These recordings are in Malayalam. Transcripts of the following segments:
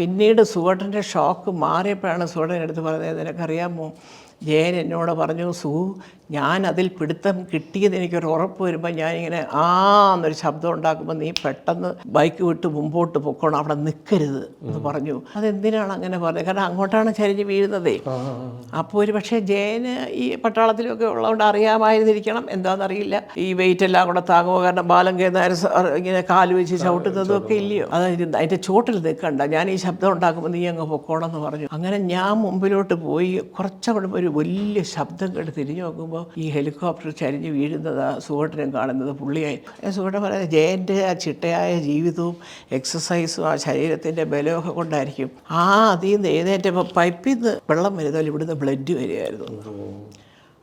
പിന്നീട് സുഗട്ടന്റെ ഷോക്ക് മാറിയപ്പോഴാണ് സുഗട്ടൻ എടുത്ത് പറഞ്ഞത് നിനക്കറിയാമോ ജയൻ എന്നോട് പറഞ്ഞു സു ഞാൻ അതിൽ പിടുത്തം കിട്ടിയത് എനിക്കൊരു ഉറപ്പ് വരുമ്പോൾ ഞാനിങ്ങനെ ആ എന്നൊരു ശബ്ദം ഉണ്ടാക്കുമ്പോൾ നീ പെട്ടെന്ന് ബൈക്ക് വിട്ട് മുമ്പോട്ട് പൊക്കോണം അവിടെ നിൽക്കരുത് എന്ന് പറഞ്ഞു. അതെന്തിനാണ് അങ്ങനെ പറഞ്ഞത്? കാരണം അങ്ങോട്ടാണ് ചരിഞ്ഞ് വീഴുന്നതേ. അപ്പോൾ ഒരു പക്ഷേ ജയന് ഈ പട്ടാളത്തിലൊക്കെ ഉള്ളതുകൊണ്ട് അറിയാമായിരുന്നിരിക്കണം. എന്താണെന്നറിയില്ല. ഈ വെയിറ്റ് എല്ലാം കൂടെ താങ്ങുമോ കാരണം ബാലം കേന്ദ്ര ഇങ്ങനെ കാൽ വെച്ച് ചവിട്ടുന്നതും ഒക്കെ ഇല്ലയോ? അതായത് അതിന്റെ ചോട്ടിൽ നിൽക്കണ്ട. ഞാൻ ഈ ശബ്ദം ഉണ്ടാക്കുമ്പോൾ നീ അങ്ങ് പൊക്കോണം എന്ന് പറഞ്ഞു. അങ്ങനെ ഞാൻ മുമ്പിലോട്ട് പോയി കുറച്ചുകൂടെ ഒരു വലിയ ശബ്ദം കേട്ട് തിരിഞ്ഞു നോക്കുമ്പോൾ ഈ ഹെലികോപ്റ്റർ ചരിഞ്ഞ് വീഴുന്നത് സുഹൃത്തിനും കാണുന്നത് പുള്ളിയായി. സുഹൃത്ത് പറയുന്നത് ജയന്റെ ആ ചിട്ടയായ ജീവിതവും എക്സസൈസും ആ ശരീരത്തിന്റെ ബലമൊക്കെ കൊണ്ടായിരിക്കും. ആ അതിൽ നിന്ന് എഴുന്നേറ്റപ്പോൾ പൈപ്പിൽ നിന്ന് വെള്ളം വരുന്നതിൽ ഇവിടുന്ന് ബ്ലഡ് വരികയായിരുന്നു.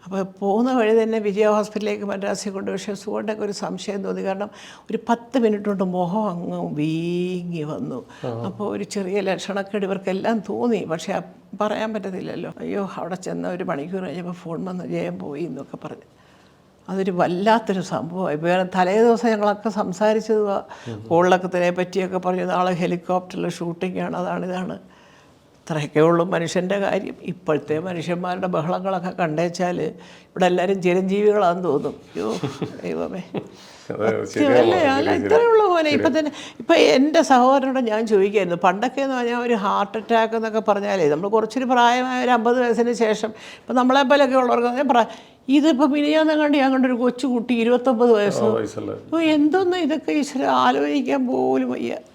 അപ്പോൾ പോകുന്ന വഴി തന്നെ വിജയ ഹോസ്പിറ്റലിലേക്ക് മദ്രാസിൽ കൊണ്ട് പക്ഷേ സുഖണ്ടൊക്കെ ഒരു സംശയം തോന്നി. കാരണം ഒരു പത്ത് മിനിറ്റ് കൊണ്ട് മുഖം അങ്ങ് വീങ്ങി വന്നു. അപ്പോൾ ഒരു ചെറിയ ലക്ഷണക്കേട് ഇവർക്കെല്ലാം തോന്നി. പക്ഷേ പറയാൻ പറ്റത്തില്ലല്ലോ. അയ്യോ അവിടെ ചെന്ന ഒരു മണിക്കൂർ കഴിഞ്ഞപ്പോൾ ഫോൺ വന്ന് ജയം പോയി എന്നൊക്കെ പറഞ്ഞു. അതൊരു വല്ലാത്തൊരു സംഭവമായി. ഇപ്പോൾ തലേ ദിവസം ഞങ്ങളൊക്കെ സംസാരിച്ചത് കോളിളക്കത്തിനെ പറ്റിയൊക്കെ പറഞ്ഞു. നാളെ ഹെലികോപ്റ്ററിൽ ഷൂട്ടിങ്ങാണ്. അതാണ് ഇതാണ്. ഇത്രയൊക്കെ ഉള്ളൂ മനുഷ്യന്റെ കാര്യം. ഇപ്പോഴത്തെ മനുഷ്യന്മാരുടെ ബഹളങ്ങളൊക്കെ കണ്ടേച്ചാൽ ഇവിടെ എല്ലാവരും ചിരഞ്ജീവികളാണെന്ന് തോന്നും. അയ്യോ ദൈവമേ. സത്യമല്ലേ അല്ല? ഇത്രയുള്ള പോലെ ഇപ്പം തന്നെ ഇപ്പം എന്റെ സഹോദരനോട് ഞാൻ ചോദിക്കായിരുന്നു. പണ്ടൊക്കെ എന്ന് പറഞ്ഞാൽ ഒരു ഹാർട്ട് അറ്റാക്ക് എന്നൊക്കെ പറഞ്ഞാലേ നമ്മൾ കുറച്ചൊരു പ്രായമായ ഒരു അമ്പത് വയസ്സിന് ശേഷം ഇപ്പം നമ്മളെ പോലെയൊക്കെ ഉള്ളവർക്ക് ഞാൻ പറയാം ഇതിപ്പോൾ മിനിയാന്ന് കണ്ട് ഞാൻ കണ്ടൊരു കൊച്ചു കുട്ടി ഇരുപത്തൊമ്പത് വയസ്സ്. അപ്പോൾ എന്തൊന്നും ഇതൊക്കെ ഈശ്വര ആലോചിക്കാൻ പോലും വയ്യ.